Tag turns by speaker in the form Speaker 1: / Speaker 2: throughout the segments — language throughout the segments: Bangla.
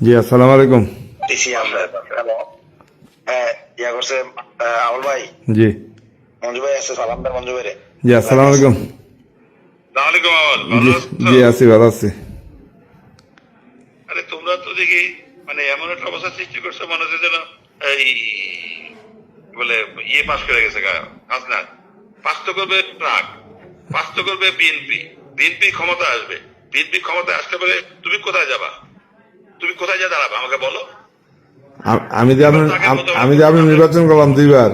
Speaker 1: জি আসসালামু আলাইকুম।
Speaker 2: দিছি আমরা হ্যাঁ ইয়া করছে আহ, ভাই?
Speaker 1: জি।
Speaker 2: মঞ্জু ভাই আছে সালাম দেন মঞ্জু ভাই
Speaker 1: জি আসসালামু আলাইকুম। জি
Speaker 3: ভালো আছো? তো?
Speaker 1: জি আছি ভালো আছি।
Speaker 3: আরে তোমরা তো দেখি মানে এমন একটা অবস্থা সৃষ্টি করছ মনে হচ্ছে যেন এই বলে ইয়ে পাস করে গেছে গা হাসনা পাস তো করবে ট্রাক পাস তো করবে বিএনপি। বিএনপি ক্ষমতা আসবে। বিএনপি ক্ষমতা আসতে পারে তুমি কোথায় যাবা? তুমি কোথায় যা দাঁড়াবে? আমাকে বলো।
Speaker 1: আমি যে আপনি আম- আমি যে আপনি নির্বাচন করলাম দুইবার।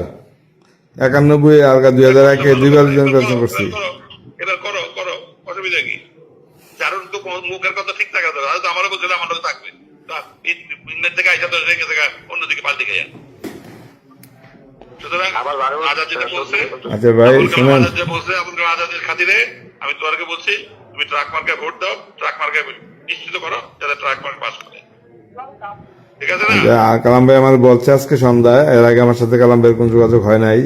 Speaker 1: একানব্বই আর দুই হাজার একে দুইবার নির্বাচন করছি।
Speaker 3: করো, এবার করো করো। অসুবিধা কি? চারুর তো মুখের কথা ঠিক থাকা দরকার হয়তো আমারও বলছিল আমার লোক থাকবে। তা ইন- ইন্ডিয়ার থেকে আইসা তো রেখে থেকে অন্যদিকে পাল্টে গেছে সুতরাং আজাদ যেটা বলছে
Speaker 1: আচ্ছা ভাই শুনেন।
Speaker 3: বলছে আবুল আজাদের খাতিরে আমি তোমাকে বলছি তুমি ট্রাক মার্কে ভোট দাও ট্রাক মার্কে নিশ্চিত করো যাতে ট্রাক মার্ক পাস করে।
Speaker 1: কালাম ভাই আমার বলছে আজকে সন্ধ্যায়। এর আগে আমার সাথে কালাম ভাইয়ের কোনো যোগাযোগ হয় নাই।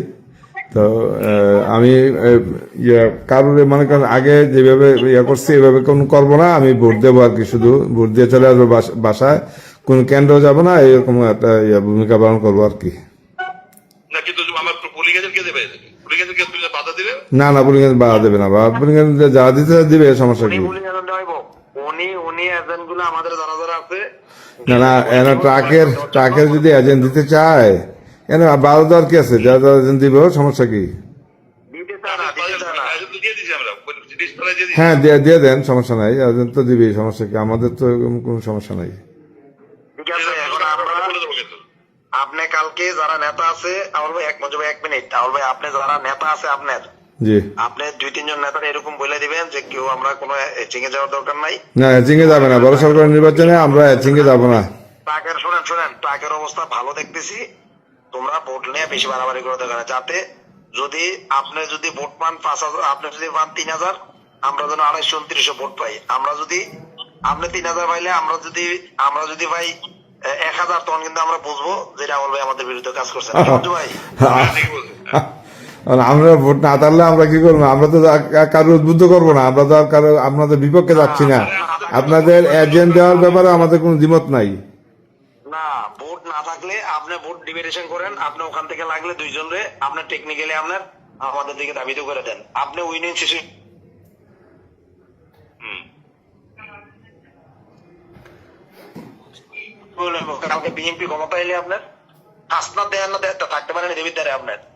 Speaker 1: তো আমি কারোর মনে করেন আগে যেভাবে ইয়ে করছি এভাবে কোন করব না। আমি ভোট দেবো আর কি শুধু। ভোট দিয়ে চলে আসব বাসায়। কোন কেন্দ্র যাব না এরকম একটা ইয়ে ভূমিকা পালন করব আর কি।
Speaker 3: না
Speaker 1: না পুলিশ বাধা দেবে না। বা পুলিশ যা দিতে দিবে সমস্যা কি?
Speaker 2: উনি উনি এজেন্টগুলো আমাদের যারা যারা আছে।
Speaker 1: না না এনা ট্রাকের ট্রাকের যদি এজেন্ট দিতে চায় কেন বারো দেওয়ার কি আছে? যারা যারা এজেন্ট দিবে সমস্যা কি?
Speaker 3: আমরা
Speaker 1: হ্যাঁ দিয়ে দিয়ে দেন সমস্যা নাই এজেন্ট তো দিবেই সমস্যা কি? আমাদের তো এরকম কোনো সমস্যা নাই।
Speaker 2: আমরা আপনি কালকে যারা নেতা আছে আউল ভাই এক এক মিনিট। আউল ভাই আপনি যারা নেতা আছে আপনার আপনি দুই তিনজন নেতা এরকম বলে দিবেন যে কেউ আমরা কোনো চিঙে যাওয়ার দরকার নাই।
Speaker 1: না এচিংয়ে যাবে না। বড় সরকার নির্বাচনে আমরা এচিংয়ে যাব না।
Speaker 2: ট্রাকের শোনেন শোনেন ট্রাকের অবস্থা ভালো দেখতেছি। তোমরা ভোট নিয়ে বেশি বাড়াবাড়ি করে দেবে যাতে যদি আপনি যদি ভোট পান পাঁচ হাজার আপনি যদি পান তিন হাজার আমরা যেন আড়াইশো উনত্রিশশো ভোট পাই। আমরা যদি আপনি তিন হাজার পাইলে আমরা যদি আমরা যদি পাই এক হাজার তখন কিন্তু আমরা বুঝব যে রাহুল ভাই আমাদের বিরুদ্ধে কাজ করছে। ভাই
Speaker 3: হ্যাঁ, ঠিক বলছে
Speaker 1: আর আমরা ভোট না তাহলে আমরা কি করব? আমরা তো কারও উদ্বুদ্ধ করব না। আমরা তো আর কারও, আপনাদের বিপক্ষে যাচ্ছি না। আপনাদের এজেন্ট দেওয়ার ব্যাপারে আমাদের কোনো দ্বিমত নাই।
Speaker 2: করে দেন। আপনি শিশু কালকে বিএনপি দেন থাকতে পারেনি দ্বারে আপনার।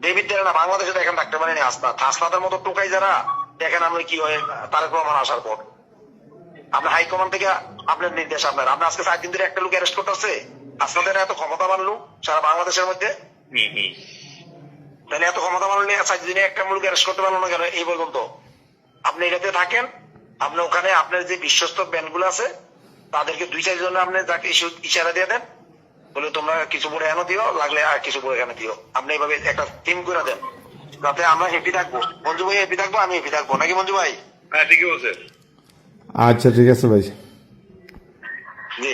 Speaker 2: দ্বারে না বাংলাদেশে দেখেন থাকতে পারেনি হাসনাত হাসনাতের মতো টোকাই যারা দেখেন আপনি কি হয় তারেক রহমান আসার পর। আপনার হাইকমান্ড থেকে আপনার নির্দেশ আপনার। আপনি আজকে চার দিন ধরে একটা লোক অ্যারেস্ট করতেছে হাসনাতের এত ক্ষমতা বানলো সারা বাংলাদেশের মধ্যে। তাহলে এত ক্ষমতা বানলে চার দিনে একটা লোক অ্যারেস্ট করতে পারল না কেন? এই পর্যন্ত। আপনি এটাতে থাকেন আপনি ওখানে আপনার যে বিশ্বস্ত ব্যান্ডগুলো আছে তাদেরকে দুই চার জন্য আপনি যাকে ইস্যু- ইশারা দিয়ে দেন বলে তোমরা কিছু পরে এনে দিও লাগলে আর কিছু পরে এনে দিও। আপনি এইভাবে একটা টিম করে দেন। যাতে আমরা হ্যাপি থাকব। মঞ্জু ভাই হ্যাপি থাকব আমি হ্যাপি থাকব। নাকি মঞ্জু ভাই?
Speaker 3: হ্যাঁ ঠিকই বলছে।
Speaker 1: আচ্ছা ঠিক আছে ভাই।
Speaker 2: জি।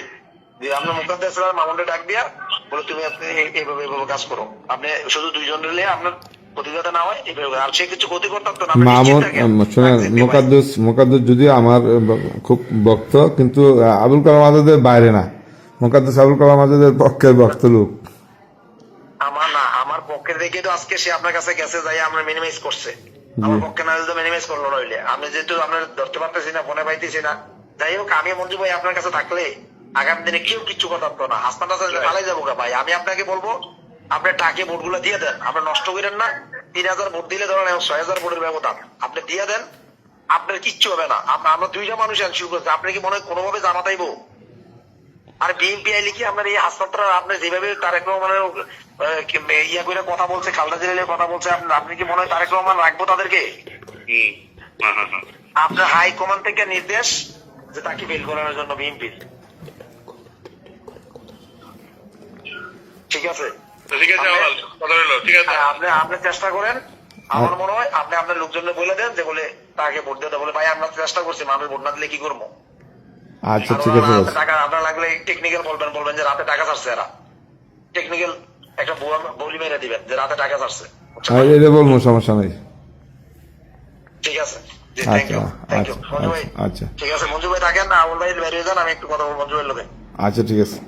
Speaker 2: জি আপনার মুখাদ্দাস মামুনটা ডাক দিয়া বলে তুমি আপনি এইভাবে এইভাবে কাজ করো। আপনি শুধু দুইজন রিলে আপনার প্রতিযোগিতা না হয় এইভাবে। আর সে কিছু ক্ষতি করতে না
Speaker 1: মামুন
Speaker 2: নিশ্চিত থাকেন।
Speaker 1: শোনেন
Speaker 2: থাকতে দিন ভাই।
Speaker 1: মোকাদ্দুস মোকাদ্দুস যদি আমার খুব ভক্ত কিন্তু আবুল কালাম আজাদের বাইরে না। মোকাদ্দুস আবুল কালাম আজাদের পক্ষের ভক্ত লোক।
Speaker 2: আমার না আমার পক্ষে দেখে তো আজকে সে আপনার কাছে গেছে যাই আমরা মিনিমাইজ করছে। আমার পক্ষে না যদি মিনিমাইজ করল নইলে। আমি যেহেতু ধরতে পারতেছি না ফোনে পাইতেছি না। যাই হোক আমি মঞ্জু ভাই আপনার কাছে থাকলে আগামী দিনে কেউ কিচ্ছু কথা পারতো না। হাসপাতাল টাসপাতাল পালাই যাব ভাই। আমি আপনাকে বলব আপনি টাকে ভোটগুলো দিয়ে দেন। আপনি নষ্ট করেন না। তিন হাজার ভোট দিলে ধরেন ছয় হাজার ভোটের ব্যবধান। আপনি দিয়ে দেন আপনার কিচ্ছু হবে না। আম- আমরা দুইটা মানুষ এনশিওর করছি। আপনি কি মনে হয় কোনোভাবে জানা তাইবো আর বিএনপি আইলে কি আপনার এই হাসপাতাল আপনি যেভাবে তারেক রহমানের ইয়া করে কথা বলছে খালদা জেলের কথা বলছে আপনি- কি মনে হয় তারেক রহমান রাখব তাদেরকে?
Speaker 3: হ্যাঁ হ্যাঁ হ্যাঁ।
Speaker 2: আপনার হাই কমান্ড থেকে নির্দেশ যে তাকে বেল করানোর জন্য বিএনপি ঠিক আছে?
Speaker 3: ঠিক আছে ঠিক
Speaker 2: আপনি আপনি চেষ্টা করেন। আমার মনে হয় আপনি আপনার লোকজনকে বলে দেন যে বলে তাকে ভোট দিতে বলে ভাই আমরা চেষ্টা করছি মানুষ ভোট না দিলে কি করব?
Speaker 1: আচ্ছা ঠিক আছে
Speaker 2: টাকা আপনার লাগলে টেকনিক্যাল বলবেন বলবেন যে রাতে টাকা এরা। টেকনিক্যাল একটা বলি মেরে দিবেন যে রাতে টাকা
Speaker 1: আর এটা বলব সমস্যা নাই।
Speaker 2: ঠিক আছে।
Speaker 1: আচ্ছা আচ্ছা
Speaker 2: মঞ্জু
Speaker 1: আচ্ছা আচ্ছা।
Speaker 2: ঠিক আছে মঞ্জু ভাই থাকেন না আমল ভাই বেরিয়ে যান আমি একটু কথা বলব মঞ্জু ভাইয়ের লোকে।
Speaker 1: আচ্ছা ঠিক আছে।